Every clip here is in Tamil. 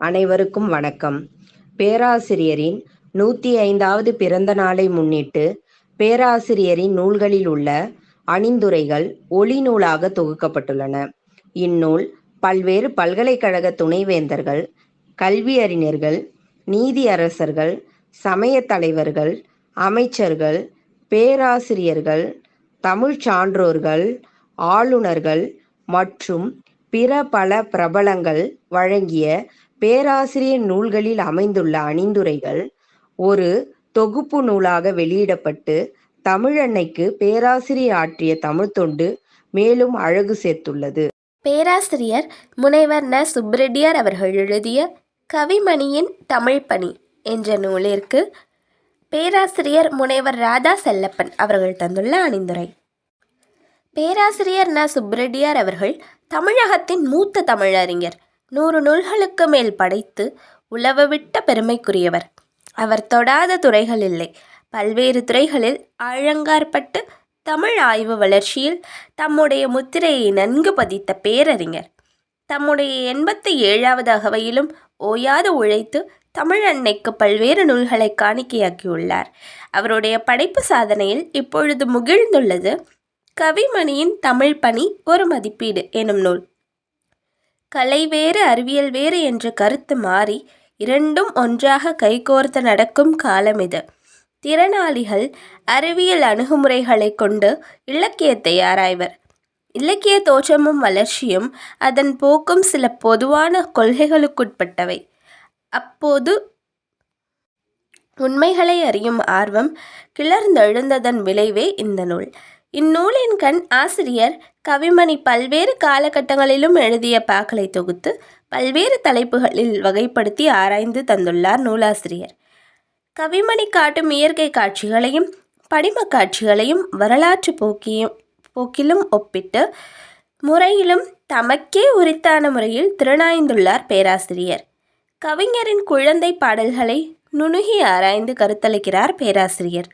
அனைவருக்கும் வணக்கம். பேராசிரியரின் நூற்றி ஐந்தாவது பிறந்த நாளை முன்னிட்டு பேராசிரியரின் நூல்களில் உள்ள அணிந்துரைகள் ஒளி நூலாக தொகுக்கப்பட்டுள்ளன. இந்நூல் பல்வேறு பல்கலைக்கழக துணைவேந்தர்கள் கல்வியறிஞர்கள் நீதியரசர்கள் சமயத் தலைவர்கள் அமைச்சர்கள் பேராசிரியர்கள் தமிழ் சான்றோர்கள் ஆளுநர்கள் மற்றும் பிற பல பிரபலங்கள் வழங்கிய பேராசிரியர் நூல்களில் அமைந்துள்ள அணிந்துரைகள் ஒரு தொகுப்பு நூலாக வெளியிடப்பட்டு தமிழன்னைக்கு பேராசிரியர் ஆற்றிய தமிழ் தொண்டு மேலும் அழகு சேர்த்துள்ளது. பேராசிரியர் முனைவர் ந. சுப்ரெட்டியார் அவர்கள் எழுதிய கவிமணியின் தமிழ் பணி என்ற நூலிற்கு பேராசிரியர் முனைவர் ராதா செல்லப்பன் அவர்கள் தந்துள்ள அணிந்துரை. பேராசிரியர் ந. சுப்ரெட்டியார் அவர்கள் தமிழகத்தின் மூத்த தமிழறிஞர். நூறு நூல்களுக்கு மேல் படைத்து உலவவிட்ட பெருமைக்குரியவர். அவர் தொடாத துறைகள் இல்லை. பல்வேறு துறைகளில் ஆழங்காற்பட்டு தமிழ் ஆய்வு வளர்ச்சியில் தம்முடைய முத்திரையை நன்கு பதித்த பேரறிஞர். தம்முடைய எண்பத்தி ஏழாவது அகவையிலும் ஓயாது உழைத்து தமிழ் அன்னைக்கு பல்வேறு நூல்களை காணிக்கையாக்கியுள்ளார். அவருடைய படைப்பு சாதனையில் இப்பொழுது முகிழ்ந்துள்ளது கவிமணியின் தமிழ் பணி ஒரு மதிப்பீடு எனும் நூல். கலை வேறு அறிவியல் வேறு என்ற கருத்து மாறி இரண்டும் ஒன்றாக கைகோர்த்து நடக்கும் காலம் இது. திறனாளிகள் அறிவியல் அணுகுமுறைகளை கொண்டு இலக்கியத்தை ஆராய்வர். இலக்கிய தோற்றமும் வளர்ச்சியும் அதன் போக்கும் சில பொதுவான கொள்கைகளுக்குட்பட்டவை. அப்போது உண்மைகளை அறியும் ஆர்வம் கிளர்ந்தெழுந்ததன் விளைவே இந்த நூல். இந்நூலின் கண் ஆசிரியர் கவிமணி பல்வேறு காலகட்டங்களிலும் எழுதிய பாக்களை தொகுத்து பல்வேறு தலைப்புகளில் வகைப்படுத்தி ஆராய்ந்து தந்துள்ளார் நூலாசிரியர். கவிமணி காட்டும் இயற்கை காட்சிகளையும் படிம காட்சிகளையும் வரலாற்று போக்கியும் போக்கிலும் ஒப்பிட்டு முறையிலும் தமக்கே உரித்தான முறையில் திறனாய்ந்துள்ளார் பேராசிரியர். கவிஞரின் குழந்தை பாடல்களை நுணுகி ஆராய்ந்து கருத்தளிக்கிறார் பேராசிரியர்.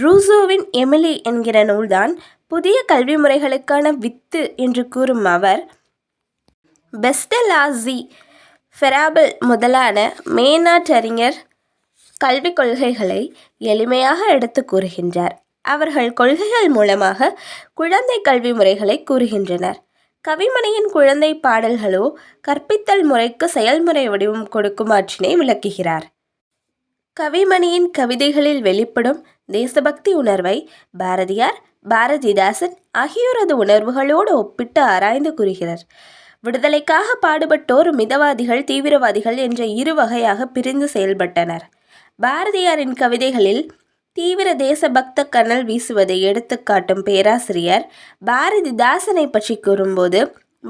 ரூசோவின் எமிலி என்கிற நூல்தான் புதிய கல்வி முறைகளுக்கான வித்து என்று கூறும் அவர் பெஸ்டலாசி ஃபெராபிள் முதலான மேனாட்டறிஞர் கல்விக் கொள்கைகளை எளிமையாக எடுத்து கூறுகின்றார். அவர்கள் கொள்கைகள் மூலமாக குழந்தை கல்வி முறைகளை கூறுகின்றனர். கவிமணியின் குழந்தை பாடல்களோ கற்பித்தல் முறைக்கு செயல்முறை வடிவம் கொடுக்கும் ஆற்றினை விளக்குகிறார். கவிமணியின் கவிதைகளில் வெளிப்படும் தேசபக்தி உணர்வை பாரதியார் பாரதிதாசன் ஆகியோரது உணர்வுகளோடு ஒப்பிட்டு ஆராய்ந்து கூறுகிறார். விடுதலைக்காக பாடுபட்டோர் மிதவாதிகள் தீவிரவாதிகள் என்ற இரு வகையாக பிரிந்து செயல்பட்டனர். பாரதியாரின் கவிதைகளில் தீவிர தேசபக்த கனல் வீசுவதை எடுத்துக்காட்டும் பேராசிரியர் பாரதிதாசனை பற்றி கூறும்போது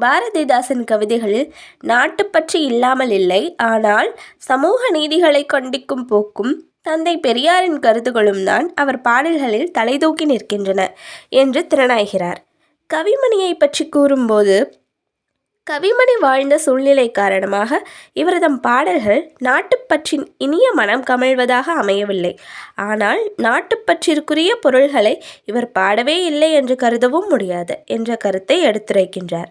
பாரதிதாசன் கவிதைகளில் நாட்டுப்பற்று இல்லாமல் இல்லை. ஆனால் சமூக நீதிகளை கண்டிக்கும் போக்கும் தந்தை பெரியாரின் கருத்துகளும் தான் அவர் பாடல்களில் தலைதூக்கி நிற்கின்றன என்று திறனாய்கிறார். கவிமணியை பற்றி கூறும்போது கவிமணி வாழ்ந்த சூழ்நிலை காரணமாக இவரதம் பாடல்கள் நாட்டுப்பற்றின் இனிய மனம் கமழ்வதாக அமையவில்லை. ஆனால் நாட்டுப்பற்றிற்குரிய பொருள்களை இவர் பாடவே இல்லை என்று கருதவும் முடியாது என்ற கருத்தை எடுத்துரைக்கின்றார்.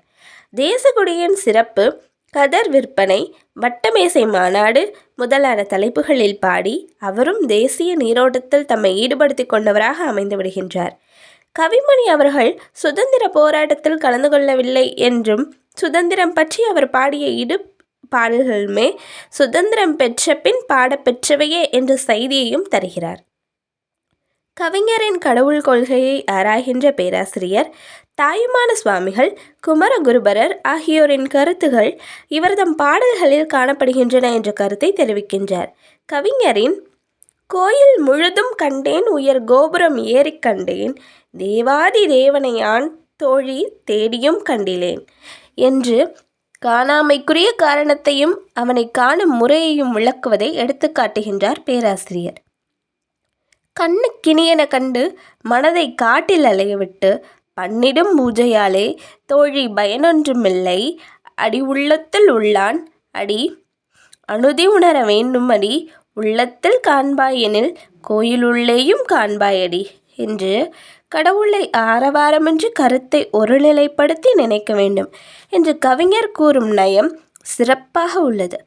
தேசகுடியின் சிறப்பு கதர் விற்பனை வட்டமேசை மாநாடு முதலான தலைப்புகளில் பாடி அவரும் தேசிய நீரோட்டத்தில் தம்மை ஈடுபடுத்தி கொண்டவராக அமைந்து விடுகின்றார். கவிமணி அவர்கள் சுதந்திர போராட்டத்தில் கலந்து கொள்ளவில்லை என்றும் சுதந்திரம் பற்றி அவர் பாடிய இடு பாடல்களுமே சுதந்திரம் பெற்ற பின் பாடப்பெற்றவையே என்ற செய்தியையும் தருகிறார். கவிஞரின் கடவுள் கொள்கையை ஆராய்கின்ற பேராசிரியர் தாயுமான சுவாமிகள் குமரகுருபரர் ஆகியோரின் கருத்துகள் இவர்தம் பாடல்களில் காணப்படுகின்றன என்ற கருத்தை தெரிவிக்கின்றார். கவிஞரின் கோயில் முழுதும் கண்டேன் உயர் கோபுரம் ஏறிக் கண்டேன் தேவாதி தேவனையான் தோழி தேடியும் கண்டிலேன் என்று காணாமைக்குரிய காரணத்தையும் அவனை காணும் முறையையும் விளக்குவதை எடுத்து காட்டுகின்றார் பேராசிரியர். கண்ணுக்கினியென கண்டு மனதை காட்டில் அலையவிட்டு பண்ணிடும் பூஜையாலே தோழி பயனொன்றுமில்லை. அடி உள்ளத்தில் உள்ளான். அடி. அனுதி உணர வேண்டும் அடி. உள்ளத்தில் காண்பாயெனில் கோயிலுள்ளேயும் காண்பாயடி என்று கடவுளை ஆரவாரமின்றி கருத்தை ஒருநிலைப்படுத்தி நினைக்க வேண்டும் என்று கவிஞர் கூறும் நயம் சிறப்பாக உள்ளது.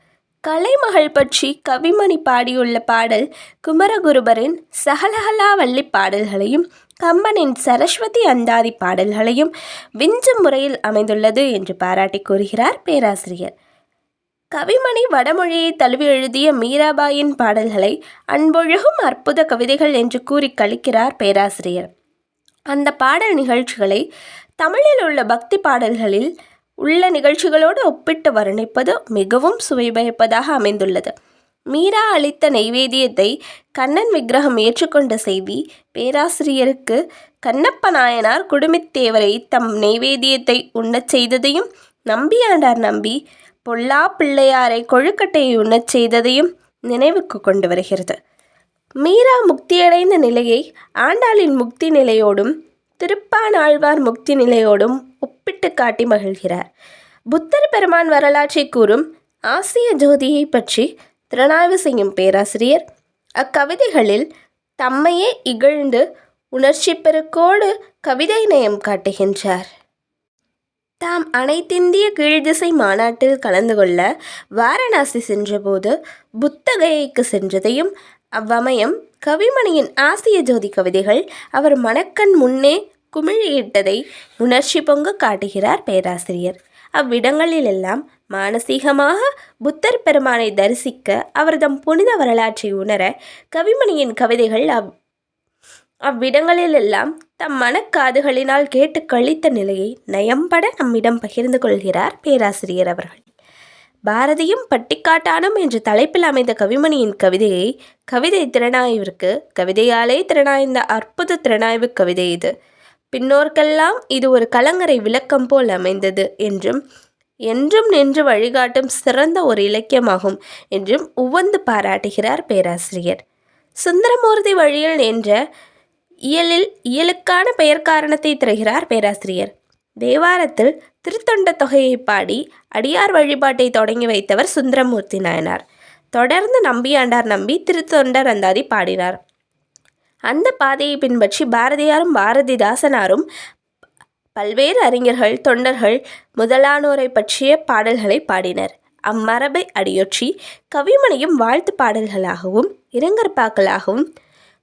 கலைமகள் பற்றி கவிமணி பாடியுள்ள பாடல் குமரகுருபரின் சகலகலாவல்லி பாடல்களையும் கம்பனின் சரஸ்வதி அந்தாதி பாடல்களையும் விஞ்சும் முறையில் அமைந்துள்ளது என்று பாராட்டி கூறுகிறார் பேராசிரியர். கவிமணி வடமொழியை தழுவி எழுதிய மீராபாயின் பாடல்களை அன்பொழுகும் அற்புத கவிதைகள் என்று கூறி கழிக்கிறார் பேராசிரியர். அந்த பாடல் நிகழ்ச்சிகளை தமிழில் உள்ள பக்தி பாடல்களில் உள்ள நிகழ்ச்சிகளோடு ஒப்பிட்டு வர்ணிப்பது மிகவும் சுவைபயப்பதாக அமைந்துள்ளது. மீரா அளித்த நைவேத்தியத்தை கண்ணன் விக்கிரகம் ஏற்றுக்கொண்ட செய்தி பேராசிரியருக்கு கண்ணப்ப நாயனார் குடுமித்தேவரை தம் நைவேத்தியத்தை உண்ணச் செய்ததையும் நம்பியாண்டார் நம்பி பொல்லா பிள்ளையாரை கொழுக்கட்டையை உண்ணச் செய்ததையும் நினைவுக்கு கொண்டு வருகிறது. மீரா முக்தியடைந்த நிலையை ஆண்டாளின் முக்தி நிலையோடும் திருப்பானாழ்வார் முக்தி நிலையோடும் ஒப்பிட்டு காட்டி மகிழ்கிறார். புத்தர் பெருமான் வரலாற்றை கூறும் ஆசிய ஜோதியை பற்றி திறனாய்வு செய்யும் பேராசிரியர் அக்கவிதைகளில் தம்மையே இகழ்ந்து உணர்ச்சி பெருக்கோடு கவிதை நயம் காட்டுகின்றார். தாம் அனைத்திந்திய கீழ்திசை மாநாட்டில் கலந்து கொள்ள வாரணாசி சென்றபோது புத்தகைக்கு சென்றதையும் அவ்வமயம் கவிமணியின் ஆசிய ஜோதி கவிதைகள் அவர் மணக்கண் முன்னே குமிழியிட்டதை உணர்ச்சி பொங்க காட்டுகிறார் பேராசிரியர். அவ்விடங்களிலெல்லாம் மானசீகமாக புத்தர் பெருமானை தரிசிக்க அவர்தம் புனித வரலாற்றை உணர கவிமணியின் கவிதைகள் அவ் அவ்விடங்களிலெல்லாம் தம் மனக்காதுகளினால் கேட்டு கழித்த நிலையை நயம்பட நம்மிடம் பகிர்ந்து கொள்கிறார் பேராசிரியர் அவர்கள். பாரதியும் பட்டிக்காட்டானும் என்ற தலைப்பில் அமைந்த கவிமணியின் கவிதையை கவிதை திறனாய்விற்கு கவிதையாலே திறனாய்ந்த அற்புத திறனாய்வு கவிதை இது. பின்னோர்க்கெல்லாம் இது ஒரு கலங்கரை விளக்கம் போல் அமைந்தது என்றும் என்றும் நின்று வழிகாட்டும் சிறந்த ஒரு இலக்கியமாகும் என்றும் உவந்து பாராட்டுகிறார் பேராசிரியர். சுந்தரமூர்த்தி வழியில் என்ற இயலில் இயலுக்கான பெயர் காரணத்தை தருகிறார் பேராசிரியர். தேவாரத்தில் திருத்தொண்ட தொகையை பாடி அடியார் வழிபாட்டை தொடங்கி வைத்தவர் சுந்தரமூர்த்தி நாயனார். தொடர்ந்து நம்பியாண்டார் நம்பி திருத்தொண்டர் அந்தாதி பாடினார். அந்த பாதையை பின்பற்றி பாரதியாரும் பாரதிதாசனாரும் பல்வேறு அறிஞர்கள் தொண்டர்கள் முதலானோரை பற்றிய பாடல்களை பாடினர். அம்மரபை அடியொற்றி கவிமணியும் வாழ்த்து பாடல்களாகவும் இரங்கற்பாக்களாகவும்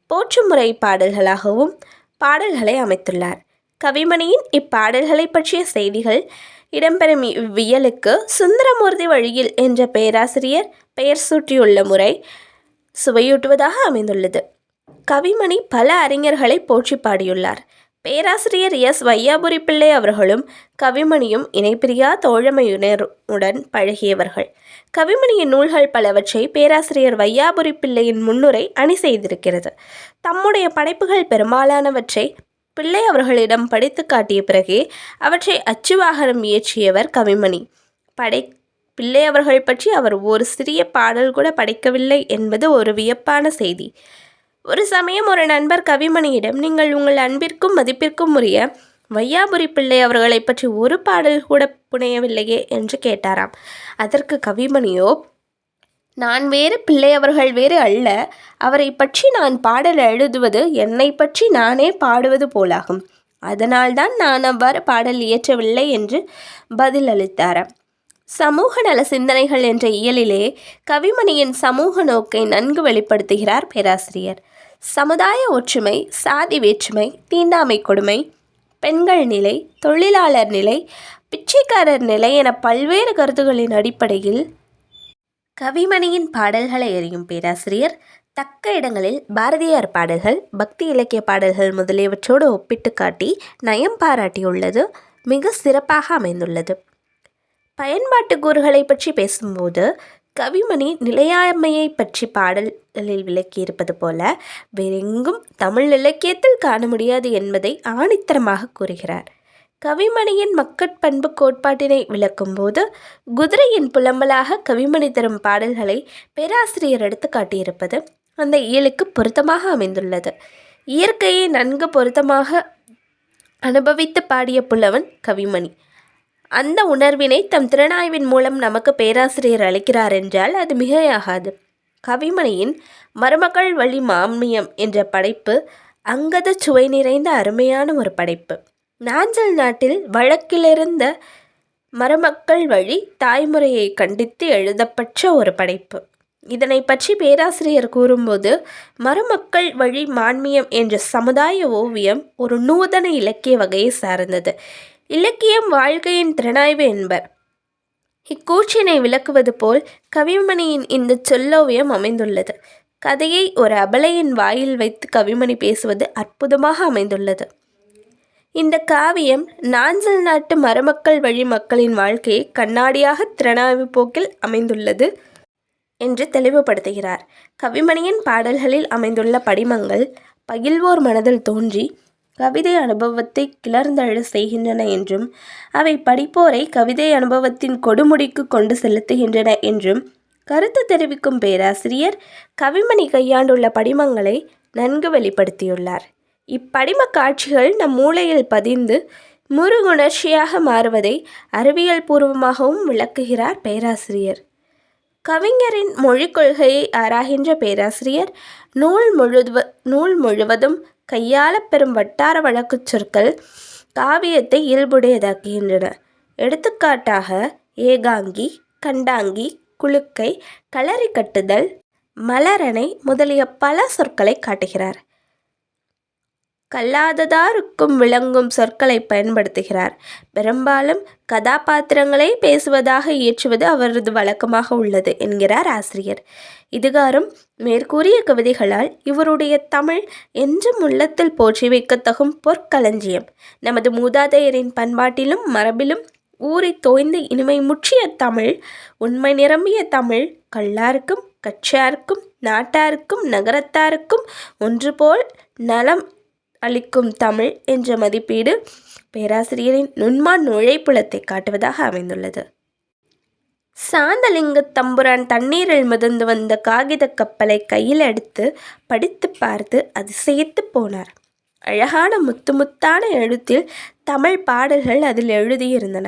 போற்றுமுறை பாடல்களாகவும் பாடல்களை அமைத்துள்ளார். கவிமணியின் இப்பாடல்களை பற்றிய செய்திகள் இடம்பெறும் இவ்வியலுக்கு சுந்தரமூர்த்தி வழியில் என்ற பேராசிரியர் பெயர் சூட்டியுள்ள முறை சுவையூட்டுவதாக அமைந்துள்ளது. கவிமணி பல அறிஞர்களை போற்றி பாடியுள்ளார். பேராசிரியர் எஸ். வையாபுரி பிள்ளை அவர்களும் கவிமணியும் இணைப்பிரியா தோழமையுடன் பழகியவர்கள். கவிமணியின் நூல்கள் பலவற்றை பேராசிரியர் வையாபுரி பிள்ளையின் முன்னுரை அணி செய்திருக்கிறது. தம்முடைய படைப்புகள் பெரும்பாலானவற்றை பிள்ளை அவர்களிடம் படித்து காட்டிய பிறகே அவற்றை அச்சுவாகனம் இயற்றியவர் கவிமணி. படை பிள்ளை அவர்கள் பற்றி அவர் ஒரு சிறிய பாடல் கூட படைக்கவில்லை என்பது ஒரு வியப்பான செய்தி. ஒரு சமயம் ஒரு நண்பர் கவிமணியிடம் நீங்கள் உங்கள் அன்பிற்கும் மதிப்பிற்கும் உரிய வையாபுரி பிள்ளை அவர்களை பற்றி ஒரு பாடல் கூட புனையவில்லையே? என்று கேட்டாராம். அதற்கு கவிமணியோ நான் வேறு பிள்ளை அவர்கள் வேறு அல்ல. அவரை பற்றி நான் பாடல் எழுதுவது என்னை பற்றி நானே பாடுவது போலாகும். அதனால்தான் நான் அவ்வாறு பாடல் இயற்றவில்லை என்று பதில் அளித்தாராம். சமூக நல சிந்தனைகள் என்ற இயலிலே கவிமணியின் சமூக நோக்கை நன்கு வெளிப்படுத்துகிறார் பேராசிரியர். சமுதாய ஒற்றுமை சாதி வேற்றுமை தீண்டாமை கொடுமை பெண்கள் நிலை தொழிலாளர் நிலை பிச்சைக்காரர் நிலை என பல்வேறு கருத்துகளின் அடிப்படையில் கவிமணியின் பாடல்களை அறியும் பேராசிரியர் தக்க இடங்களில் பாரதியார் பாடல்கள் பக்தி இலக்கிய பாடல்கள் முதலியவற்றோடு ஒப்பிட்டு காட்டி நயம் பாராட்டியுள்ளது மிக சிறப்பாக அமைந்துள்ளது. பயன்பாட்டு கூறுகளை பற்றி பேசும்போது கவிமணி நிலையாமையை பற்றி பாடல்களில் விளக்கியிருப்பது போல வேறெங்கும் தமிழ் இலக்கியத்தில் காண முடியாது என்பதை ஆணித்தரமாக கூறுகிறார். கவிமணியின் மக்கட்பண்பு கோட்பாட்டினை விளக்கும்போது குதிரையின் புலம்பலாக கவிமணி தரும் பாடல்களை பேராசிரியர் எடுத்து காட்டியிருப்பது அந்த இயலுக்கு பொருத்தமாக அமைந்துள்ளது. இயற்கையை நன்கு பொருத்தமாக அனுபவித்து பாடிய புலவன் கவிமணி. அந்த உணர்வினை தம் திறனாய்வின் மூலம் நமக்கு பேராசிரியர் அளிக்கிறார் என்றால் அது மிகையாகாது. கவிமணியின் மருமகள் வழி மாமியம் என்ற படைப்பு அங்கத சுவை நிறைந்த அருமையான ஒரு படைப்பு. நாஞ்சல் நாட்டில் வழக்கிலிருந்த மருமக்கள் வழி தாய்முறையை கண்டித்து எழுதப்பட்ட ஒரு படைப்பு. இதனை பற்றி பேராசிரியர் கூறும்போது மருமக்கள் வழி மான்மியம் என்ற சமுதாய ஓவியம் ஒரு நூதன இலக்கிய வகையை சார்ந்தது. இலக்கியம் வாழ்க்கையின் திறனாய்வு என்பர். இக்கூற்றினை விளக்குவது போல் கவிமணியின் இந்த சொல்லோவியம் அமைந்துள்ளது. கதையை ஒரு அபலையின் வாயில் வைத்து கவிமணி பேசுவது அற்புதமாக அமைந்துள்ளது. இந்த காவியம் நாஞ்சல் நாட்டு மரமக்கள் வழி மக்களின் வாழ்க்கையை கண்ணாடியாக திறனாய்வு போக்கில் அமைந்துள்ளது என்று தெளிவுபடுத்துகிறார். கவிமணியின் பாடல்களில் அமைந்துள்ள படிமங்கள் பகில்வோர் மனதில் தோன்றி கவிதை அனுபவத்தை கிளர்ந்தழ செய்கின்றன என்றும் அவை படிப்போரை கவிதை அனுபவத்தின் கொடுமுடிக்கு கொண்டு செலுத்துகின்றன என்றும் கருத்து தெரிவிக்கும் பேராசிரியர் கவிமணி கையாண்டுள்ள படிமங்களை நன்கு வெளிப்படுத்தியுள்ளார். இப்படிம காட்சிகள் நம் மூளையில் பதிந்து முருகுணர்ச்சியாக மாறுவதை அறிவியல் பூர்வமாகவும் விளக்குகிறார் பேராசிரியர். கவிஞரின் மொழிக் கொள்கையை ஆராய்கின்ற பேராசிரியர் நூல் முழுவ நூல் முழுவதும் கையாளப் பெறும் வட்டார வழக்குச் சொற்கள் காவியத்தை இயல்புடையதாக்குகின்றன. எடுத்துக்காட்டாக ஏகாங்கி கண்டாங்கி குலுக்கை களரி கட்டுதல் மலரணை முதலிய பல சொற்களை காட்டுகிறார். கல்லாததாருக்கும் விளங்கும் சொற்களை பயன்படுத்துகிறார். பெரும்பாலும் கதாபாத்திரங்களை பேசுவதாக இயற்றுவது அவரது வழக்கமாக உள்ளது என்கிறார் ஆசிரியர். இதுகாரும் மேற்கூறிய கவிதைகளால் இவருடைய தமிழ் என்றும் உள்ளத்தில் போற்றி வைக்கத்தகும் பொற்களஞ்சியம். நமது மூதாதையரின் பண்பாட்டிலும் மரபிலும் ஊறி தோய்ந்து இனிமை முற்றிய தமிழ் உண்மை நிரம்பிய தமிழ் கல்லாருக்கும் கட்சியாருக்கும் நாட்டாருக்கும் நகரத்தாருக்கும் ஒன்றுபோல் நலம் அளிக்கும் தமிழ் என்ற மதிப்பீடு பேராசிரியரின் நுண்மான் நுழைப்புலத்தை காட்டுவதாக அமைந்துள்ளது. சாந்தலிங்க தம்புரான் தண்ணீரில் மிதந்து வந்த காகித கப்பலை கையில் எடுத்து படித்து பார்த்து அதிசயித்து போனார். அழகான முத்து முத்தான எழுத்தில் தமிழ் பாடல்கள் அதில் எழுதியிருந்தன.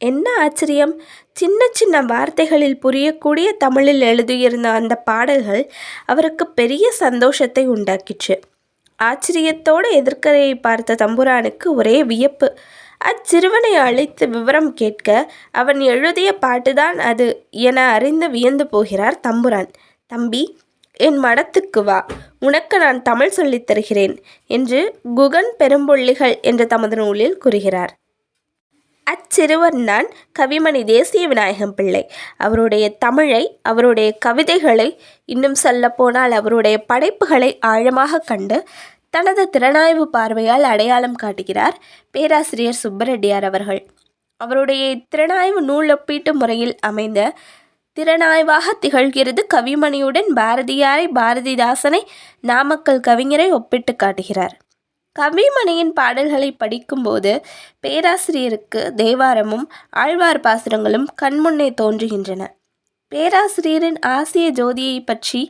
என்ன ஆச்சரியம்? சின்ன சின்ன வார்த்தைகளில் புரியக்கூடிய தமிழில் எழுதியிருந்த அந்த பாடல்கள் அவருக்கு பெரிய சந்தோஷத்தை உண்டாக்கிற்று. ஆச்சரியத்தோடு எதிர்க்கரையை பார்த்த தம்புரானுக்கு ஒரே வியப்பு. அச்சிறுவனை அழைத்து விவரம் கேட்க அவன் எழுதிய பாட்டுதான் அது என அறிந்து வியந்து போகிறார் தம்புரான். தம்பி என் மடத்துக்கு வா. உனக்கு நான் தமிழ் சொல்லித் தருகிறேன் என்று குகன் பெரும்புள்ளிகள் என்ற தமது நூலில் கூறுகிறார். அச்சிறுவர் நான் கவிமணி தேசிய விநாயகம் பிள்ளை. அவருடைய தமிழை அவருடைய கவிதைகளை இன்னும் சொல்லப்போனால் அவருடைய படைப்புகளை ஆழமாக கண்டு தனது திறனாய்வு பார்வையால் அடையாளம் காட்டுகிறார் பேராசிரியர் சுப்பரெட்டியார் அவர்கள். அவருடைய திறனாய்வு நூல் ஒப்பீட்டு முறையில் அமைந்த திறனாய்வாக திகழ்கிறது கவிமணியுடன் பாரதியாரை பாரதிதாசனை நாமக்கல் கவிஞரை ஒப்பிட்டு காட்டுகிறார். கவிமணியின் பாடல்களை படிக்கும்போது பேராசிரியருக்கு தேவாரமும் ஆழ்வார் பாசுரங்களும் கண்முன்னே தோன்றுகின்றன. பேராசிரியரின் ஆசிய ஜோதியை பற்றி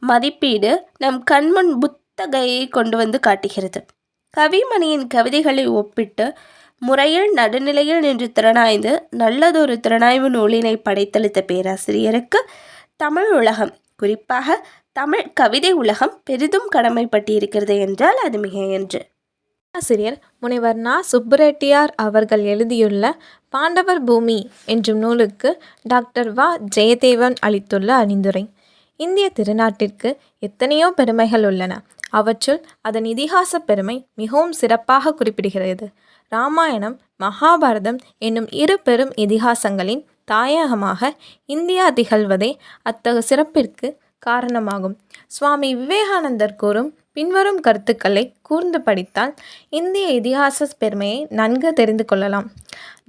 மதிப்பீடு நம் கண்முன் புத்தகையை கொண்டு வந்து காட்டுகிறது. கவிமணியின் கவிதைகளை ஒப்பிட்டு முறையில் நடுநிலையில் நின்று திறனாய்ந்து நல்லதொரு திறனாய்வு நூலினை படைத்தளித்த பேராசிரியருக்கு தமிழ் உலகம் குறிப்பாக தமிழ் கவிதை உலகம் பெரிதும் கடமைப்பட்டிருக்கிறது என்றால் அது மிகையன்று ஆசிரியர் முனைவர் நா. சுப்புரெட்டியார் அவர்கள் எழுதியுள்ள பாண்டவர் பூமி என்றும் நூலுக்கு டாக்டர் வா. ஜெயதேவன் அளித்துள்ள அறிந்துரை. இந்திய திருநாட்டிற்கு எத்தனையோ பெருமைகள் உள்ளன. அவற்றுள் அதன் இதிகாச பெருமை மிகவும் சிறப்பாக குறிப்பிடுகிறது. ராமாயணம் மகாபாரதம் என்னும் இரு பெரும் இதிகாசங்களின் தாயகமாக இந்தியா திகழ்வதே அத்தகு சிறப்பிற்கு காரணமாகும். சுவாமி விவேகானந்தர் கூறும் பின்வரும் கருத்துக்களை கூர்ந்து படித்தால் இந்திய இதிகாச பெருமையை நன்கு தெரிந்து கொள்ளலாம்.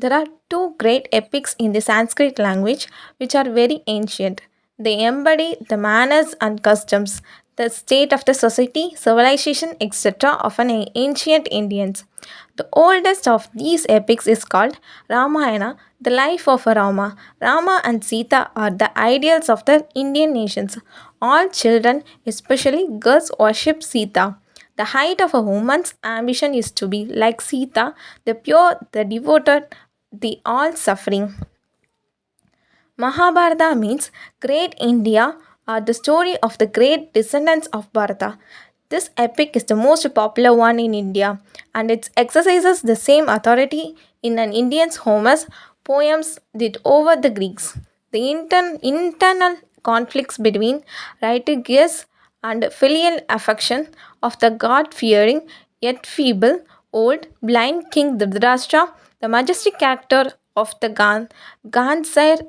There are two great epics in the Sanskrit language which are very ancient the embody the manners and customs the state of the society, civilization, etc. of an ancient Indians. The oldest of these epics is called Ramayana, the life of a Rama. Rama and Sita are the ideals of the Indian nations. All children, especially girls, worship Sita. The height of a woman's ambition is to be like Sita, the pure, the devoted, the all suffering. Mahabharata means Great India or the story of the great descendants of Bharata. This epic is the most popular one in India and it exercises the same authority in an Indian's home as poems did over the Greeks. The intern- internal conflicts between Rytigius and filial affection of the God fearing yet feeble, old, blind king Dhritarashtra, the majestic character of the Gan- Gansire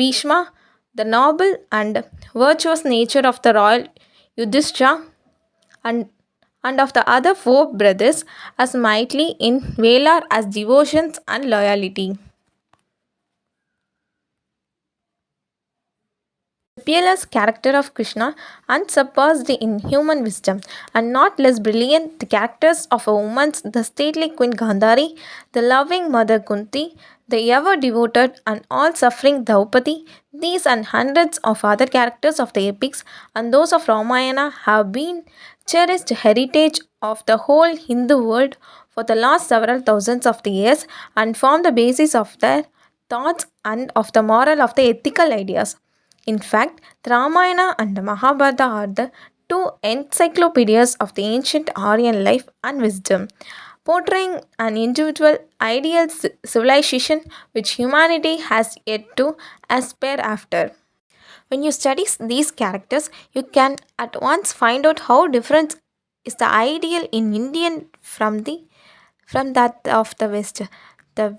Bhishma, the noble and virtuous nature of the royal Yudhishthira, and, and of the other four brothers as mighty in valor as devotions and loyalty. The peerless character of Krishna, unsurpassed in human wisdom, and not less brilliant the characters of a woman, the stately Queen Gandhari, the loving mother Kunti, the ever devoted and all suffering Draupadi, these and hundreds of other characters of the epics and those of Ramayana have been cherished heritage of the whole Hindu world for the last several thousands of years and form the basis of their thoughts and of the moral of the ethical ideas. In fact, the Ramayana and the Mahabharata are the two encyclopedias of the ancient Aryan life and wisdom, portraying an individual ideal civilization which humanity has yet to aspire after. When you study these characters, you can at once find out how different is the ideal in Indian from the from that of the West. The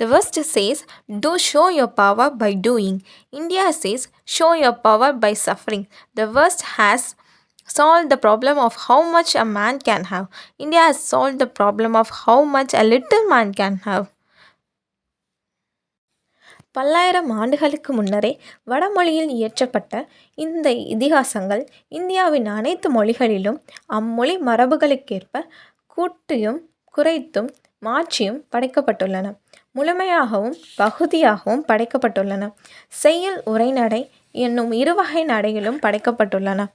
the West says, Do show your power by doing. India says, Show your power by suffering. The West has solved the problem of how much a man can have. India has solved the problem of how much a little man can have. பல்லாயிரம் ஆண்டுகளுக்கு முன்னரே வடமொழியில் இயற்றப்பட்ட இந்த இதிகாசங்கள் இந்தியாவின் அனைத்து மொழிகளிலும் அம்மொழி மரபுகளுக்கேற்ப கூட்டியும் குறைத்தும் மாற்றியும் படைக்கப்பட்டுள்ளன முழுமையாகவும் பகுதியாகவும் படைக்கப்பட்டுள்ளன. செய்யுள் உரைநடை என்னும் இருவகை நடையிலும் படைக்கப்பட்டுள்ளன.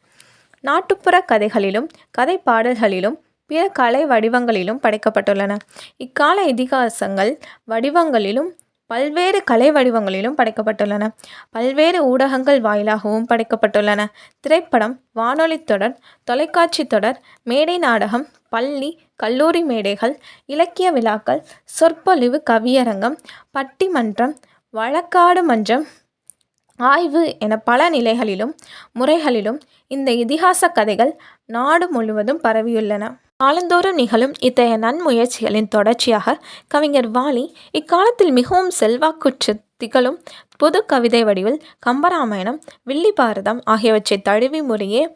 நாட்டுப்புற கதைகளிலும் கதை பாடல்களிலும் பிற கலை வடிவங்களிலும் படைக்கப்பட்டுள்ளன. இக்கால இதிகாசங்கள் வடிவங்களிலும் பல்வேறு கலை வடிவங்களிலும் படைக்கப்பட்டுள்ளன. பல்வேறு ஊடகங்கள் வாயிலாகவும் படைக்கப்பட்டுள்ளன. திரைப்படம் வானொலி தொடர் தொலைக்காட்சி தொடர் மேடை நாடகம் பள்ளி கல்லூரி மேடைகள் இலக்கிய விழாக்கள் சொற்பொழிவு கவியரங்கம் பட்டிமன்றம் வழக்காடு மன்றம் ஆய்வு என பல நிலைகளிலும் முறைகளிலும் இந்த இதிகாச கதைகள் நாடு முழுவதும் பரவியுள்ளன. காலந்தோறும் நிகழும் இத்தகைய நன்முயற்சிகளின் தொடர்ச்சியாக கவிஞர் வாலி இக்காலத்தில் மிகவும் செல்வாக்குற்று திகழும் பொது கவிதை வடிவில் கம்பராமாயணம் வில்லி பாரதம் ஆகியவற்றை தழுவி முறையே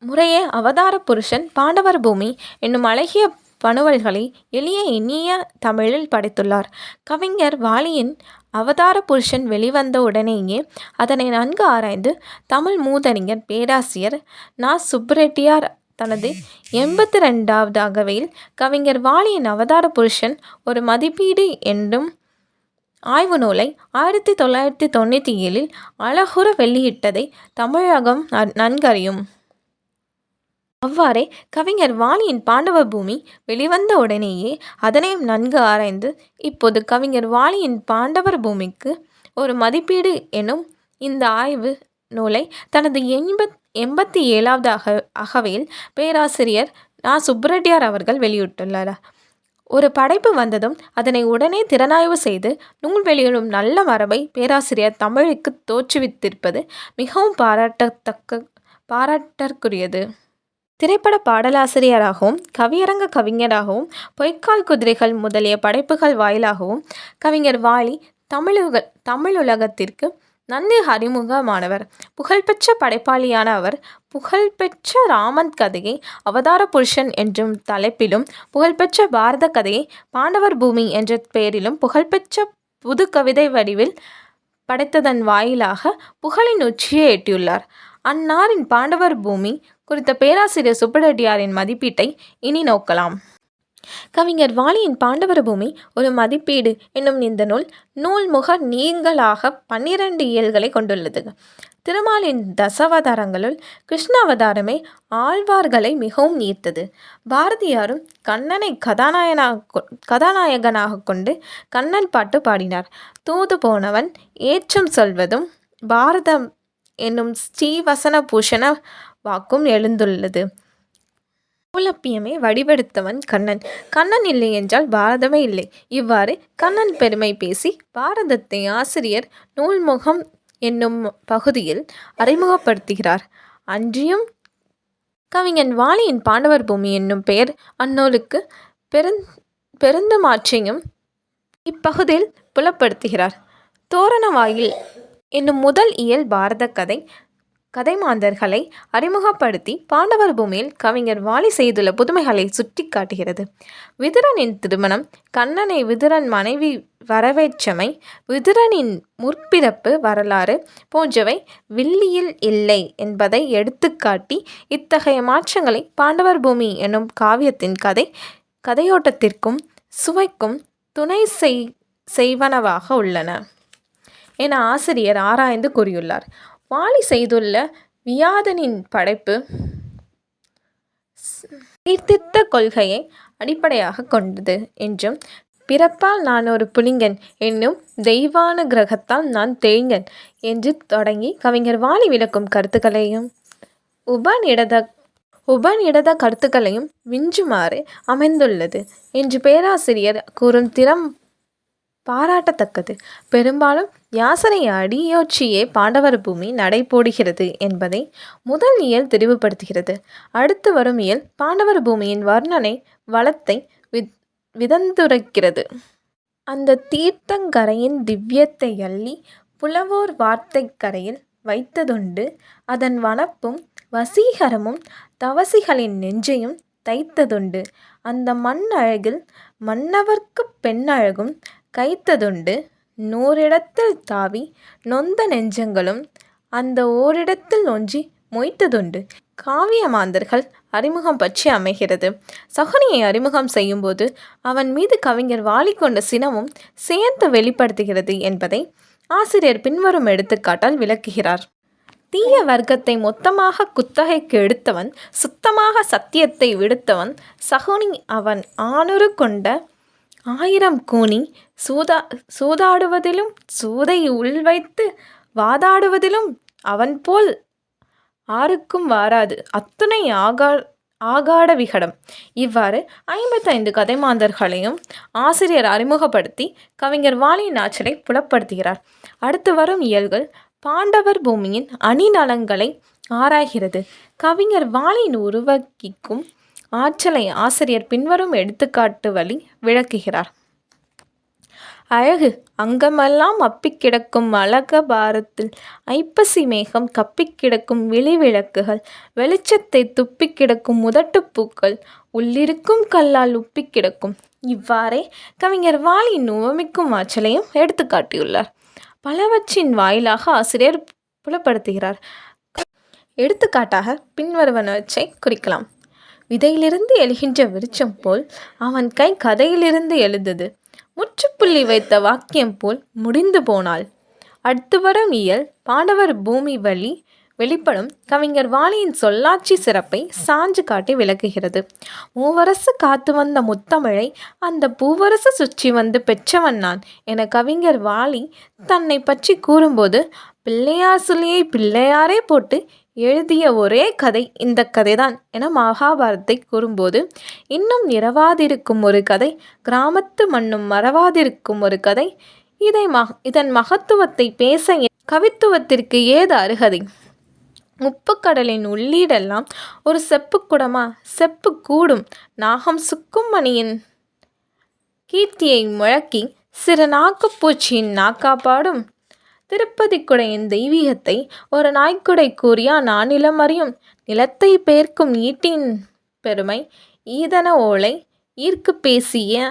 முறையே அவதார புருஷன் பாண்டவர் பூமி என்னும் அழகிய பணுவல்களை எளிய இனிய தமிழில் படைத்துள்ளார். கவிஞர் வாலியின் அவதார புருஷன் வெளிவந்த உடனேயே அதனை நன்கு ஆராய்ந்து தமிழ் மூதறிஞர் பேராசிரியர் நா. சுப்ரெட்டியார் தனது எண்பத்தி ரெண்டாவது அகவையில் கவிஞர் வாலியின் அவதார புருஷன் ஒரு மதிப்பீடு என்னும் ஆய்வு நூலை ஆயிரத்தி தொள்ளாயிரத்தி தொண்ணூற்றி ஏழில் அழகுற வெளியிட்டதை தமிழகம் நன்- நன்கறியும். அவ்வாறே கவிஞர் வாலியின் பாண்டவ பூமி வெளிவந்த உடனேயே அதனையும் நன்கு ஆராய்ந்து இப்போது கவிஞர் வாலியின் பாண்டவர் பூமிக்கு ஒரு மதிப்பீடு எனும் இந்த ஆய்வு நூலை தனது எண்பத் எண்பத்தி ஏழாவது அக அகவையில் பேராசிரியர் நா. சுப்ரட்டியார் அவர்கள் வெளியிட்டுள்ளார். ஒரு படைப்பு வந்ததும் அதனை உடனே திறனாய்வு செய்து நூல் வெளியிடும் நல்ல மரபை பேராசிரியர் தமிழுக்கு தோற்றுவித்திருப்பது மிகவும் பாராட்டத்தக்க பாராட்டற்குரியது. திரைப்பட பாடலாசிரியராகவும் கவியரங்க கவிஞராகவும் பொய்க்கால் குதிரைகள் முதலிய படைப்புகள் வாயிலாகவும் கவிஞர் வாலி தமிழ் உலகத்திற்கு நன்கு அறிமுகமானவர். புகழ்பெற்ற படைப்பாளியான அவர் புகழ்பெற்ற ராமன் கதையை அவதார புருஷன் என்றும் தலைப்பிலும் புகழ்பெற்ற பாரத கதையை பாண்டவர் பூமி என்ற பெயரிலும் புகழ்பெற்ற புது கவிதை வடிவில் படைத்ததன் வாயிலாக புகழின் உச்சியை எட்டியுள்ளார். அந்நாரின் பாண்டவர் பூமி குறித்த பேராசிரியர் சுப்பரெட்டியாரின் மதிப்பீட்டை இனி நோக்கலாம். கவிஞர் வாலியின் பாண்டவர பூமி ஒரு மதிப்பீடு என்னும் இந்த நூல் நூல்முக நீங்களாக பன்னிரண்டு இயல்களை கொண்டுள்ளது. திருமாலின் தசவதாரங்களுள் கிருஷ்ணாவதாரமே ஆழ்வார்களை மிகவும் ஈர்த்தது. பாரதியாரும் கண்ணனை கதாநாயகனாக கதாநாயகனாக கொண்டு கண்ணன் பாட்டு பாடினார். தூது போனவன் ஏற்றம் சொல்வதும் பாரதம் என்னும் ஸ்ரீவசன பூஷண வாக்கும் எழுந்துள்ளது. மூலப்பியமே வடிவெடுத்தவன் கண்ணன். கண்ணன் இல்லை என்றால் பாரதமே இல்லை. இவ்வாறு கண்ணன் பெருமை பேசி பாரதத்தை ஆசிரியர் நூல்முகம் என்னும் பகுதியில் அறிமுகப்படுத்துகிறார். அன்றியும் கவிஞன் வாலியின் பாண்டவர் பூமி என்னும் பெயர் அந்நூலுக்கு பெருந் பெருந்தமாற்றையும் இப்பகுதியில் புலப்படுத்துகிறார். தோரணவாயில் என்னும் முதல் இயல் பாரத கதை கதைமாந்தர்களை அறிமுகப்படுத்தி பாண்டவர் பூமியில் கவிஞர் வாலி செய்துள்ள புதுமைகளை சுட்டி காட்டுகிறது விதுரனின் திருமணம் கண்ணனை விதுரன் மனைவி வரவேற்றமை விதுரனின் முற்பிறப்பு வரலாறு போன்றவை வில்லியில் இல்லை என்பதை எடுத்துக்காட்டி இத்தகைய மாற்றங்களை பாண்டவர் பூமி எனும் காவியத்தின் கதை கதையோட்டத்திற்கும் சுவைக்கும் துணை செய் செய்வனவாக உள்ளன. என ஆசிரியர் ஆராய்ந்து கூறியுள்ளார். வாலி செய்துள்ள வியாதனின் படைப்பு சீர்திருத்த கொள்கையை அடிப்படையாக கொண்டது என்றும் பிறப்பால் நான் ஒரு புலிங்கன் என்னும் தெய்வான கிரகத்தால் நான் தேங்கன் என்று தொடங்கி கவிஞர் வாலி விளக்கும் கருத்துக்களையும் உபநிடத உபநிடத கருத்துக்களையும் விஞ்சுமாறு அமைந்துள்ளது என்று பேராசிரியர் கூறும் திறம் பாராட்டத்தக்கது. பெரும்பாலும் யாசனை யோச்சியே பாண்டவர் பூமி நடை போடுகிறது என்பதை முதல் இயல் தெளிவுபடுத்துகிறது அடுத்து வரும் இயல் பாண்டவர் பூமியின் வர்ணனை வளத்தை வித் விதந்துரைக்கிறது. அந்த தீர்த்தங்கரையின் திவ்யத்தை அள்ளி புலவோர் வார்த்தைக்கரையில் வைத்ததுண்டு. அதன் வனப்பும் வசீகரமும் தவசிகளின் நெஞ்சையும் தைத்ததுண்டு. அந்த மண் அழகில் மன்னவர்க்கு பெண்ணழகும் கைத்ததுண்டு. நூறிடத்தில் தாவி நொந்த நெஞ்சங்களும் அந்த ஓரிடத்தில் ஒன்றி மொய்த்ததுண்டு. காவிய மாந்தர்கள் அறிமுகம் பற்றி அமைகிறது. சகுனியை அறிமுகம் செய்யும்போது அவன் மீது கவிஞர் வாளிக்கொண்ட சினமும் சேர்ந்து வெளிப்படுத்துகிறது என்பதை ஆசிரியர் பின்வரும் எடுத்துக்காட்டால் விளக்குகிறார். தீய வர்க்கத்தை மொத்தமாக குத்தகைக்கு எடுத்தவன் சுத்தமாக சத்தியத்தை விடுத்தவன் சகுனி அவன் ஆணுறு கொண்ட ஆயிரம் கூனி சூதா சூதாடுவதிலும் சூதை உள்வைத்து வாதாடுவதிலும் அவன் போல் ஆருக்கும் வாராது. அத்துணை ஆகா ஆகாட விகடம். இவ்வாறு ஐம்பத்தைந்து கதைமாந்தர்களையும் ஆசிரியர் அறிமுகப்படுத்தி கவிஞர் வாலி ஆற்றலை புலப்படுத்துகிறார். அடுத்து வரும் இயல்கள் பாண்டவர் பூமியின் அணிநலங்களை ஆராய்கிறது. கவிஞர் வாலின் உருவகிக்கும் ஆற்றலை ஆசிரியர் பின்வரும் எடுத்துக்காட்டு வழி விளக்குகிறார். அழகு அங்கமெல்லாம் அப்பிக் கிடக்கும் அழக பாரத்தில். ஐப்பசி மேகம் கப்பிக் கிடக்கும் விழிவிளக்குகள். வெளிச்சத்தை துப்பிக் கிடக்கும் முதட்டுப்பூக்கள் உள்ளிருக்கும் கல்லால் உப்பிக் கிடக்கும். இவ்வாறே கவிஞர் வாளின் உவமிக்கும் ஆற்றலையும் எடுத்துக்காட்டியுள்ளார் பலவற்றின் வாயிலாக ஆசிரியர் புலப்படுத்துகிறார். எடுத்துக்காட்டாக பின்வருவனவற்றை குறிக்கலாம். விதையிலிருந்து எழுகின்ற விருச்சம் போல் அவன் கை கதையிலிருந்து எழுந்தது. முற்றுப்புள்ளி வைத்த வாக்கியம் போல் முடிந்து போனாள். அடுத்து வரும் இயல் பாண்டவர் பூமி வழி வெளிப்படும் கவிஞர் வாலியின் சொல்லாட்சி சிறப்பை சாஞ்சு காட்டி விளக்குகிறது. மூவரசு காத்து வந்த முத்தமிழை அந்த பூவரசு சுற்றி வந்து பெற்றவன் நான் என கவிஞர் வாலி தன்னை பற்றி கூறும்போது பிள்ளையார் சொல்லியை பிள்ளையாரே போட்டு எழுதிய ஒரே கதை இந்த கதைதான் என மகாபாரத்தை கூறும்போது இன்னும் இரவாதிருக்கும் ஒரு கதை கிராமத்து மண்ணும் மறவாதிருக்கும் ஒரு கதை இதை மக இதன் மகத்துவத்தை பேச கவித்துவத்திற்கு ஏது அருகதை? முப்புக்கடலின் உள்ளீடெல்லாம் ஒரு செப்பு குடமா? செப்பு கூடும். நாகம் சுக்கும் மணியின் கீர்த்தியை முழக்கி சிறு நாக்குப்பூச்சியின் நாக்காப்பாடும் திருப்பதி குடையின் தெய்வீகத்தை ஒரு நாய்க்குடை கூறியா நானிலம் அறியும். நிலத்தை பேர்க்கும் ஈட்டின் பெருமை ஈதன ஓலை ஈர்க்கு பேசிய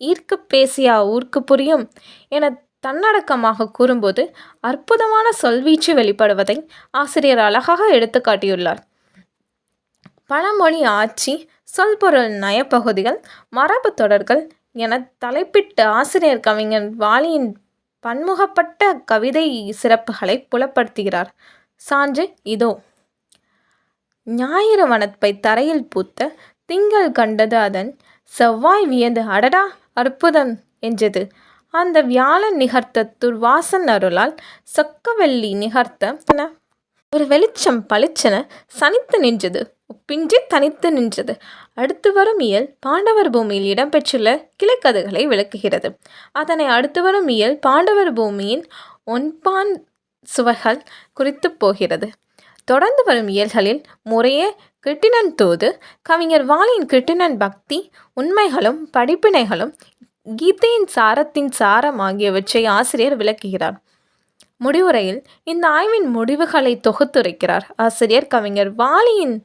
ஈர்க்கு பேசியா ஊர்க்கு புரியும் என தன்னடக்கமாக கூறும்போது அற்புதமான சொல்வீச்சு வெளிப்படுவதை ஆசிரியர் அழகாக எடுத்து காட்டியுள்ளார். பழமொழி ஆட்சி சொல்பொருள் நயப்பகுதிகள் மரபு தொடர்கள் என தலைப்பிட்ட ஆசிரியர் கவிஞர் வாலியின் பன்முகப்பட்ட கவிதை சிறப்புகளை புலப்படுத்துகிறார். சான்று இதோ. ஞாயிறு வனப்பை தரையில் பூத்த திங்கள் கண்டது அதன் செவ்வாய் வியந்து அடடா அற்புதம்! என்றது. அந்த வியாழன் நிகர்த்த துர்வாசன் அருளால் சொக்கவெள்ளி நிகர்த்த ஒரு வெளிச்சம் பளிச்சென சனித்து நின்றது. பிஞ்சி தனித்து நின்றது. அடுத்து வரும் இயல் பாண்டவர் பூமியில் இடம்பெற்றுள்ள கிளைக்கதைகளை விளக்குகிறது. அதனை அடுத்து வரும் இயல் பாண்டவர் பூமியின் ஒன்பான் சுவைகள் குறித்து போகிறது. தொடர்ந்து வரும் இயல்களில் முறையே கிருட்டிணன் தூது கவிஞர் வாலியின் கிருட்டிணன் பக்தி உண்மைகளும் படிப்பினைகளும் கீதையின் சாரத்தின் சாரம் ஆகியவற்றை ஆசிரியர் விளக்குகிறார். முடிவுரையில் இந்த ஆய்வின் முடிவுகளை தொகுத்துரைக்கிறார் ஆசிரியர் கவிஞர் வாலியின்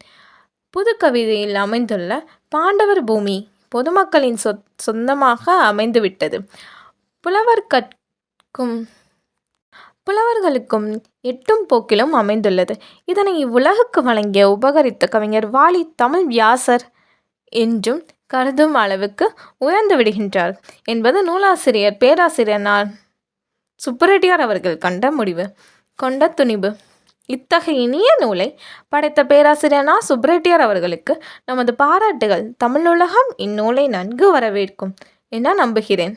புதுக்கவிதையில் அமைந்துள்ள பாண்டவர் பூமி பொதுமக்களின் சொத் சொந்தமாக அமைந்துவிட்டது. புலவர் கற்கும் புலவர்களுக்கும் எட்டும் போக்கிலும் அமைந்துள்ளது. இதனை இவ்வுலகுக்கு வழங்கிய உபகரித்த கவிஞர் வாலி தமிழ் வியாசர் என்றும் கருதும் அளவுக்கு உயர்ந்து விடுகின்றார் என்பது நூலாசிரியர் பேராசிரியர் நான் சுப்பரெட்டியார் அவர்கள் கண்ட முடிவு. கொண்ட துணிவு. இத்தகைய இனிய நூலை படைத்த பேராசிரியனா நா அவர்களுக்கு நமது பாராட்டுகள் தமிழுலகம் இந்நூலை நன்கு வரவேற்கும். என நம்புகிறேன்.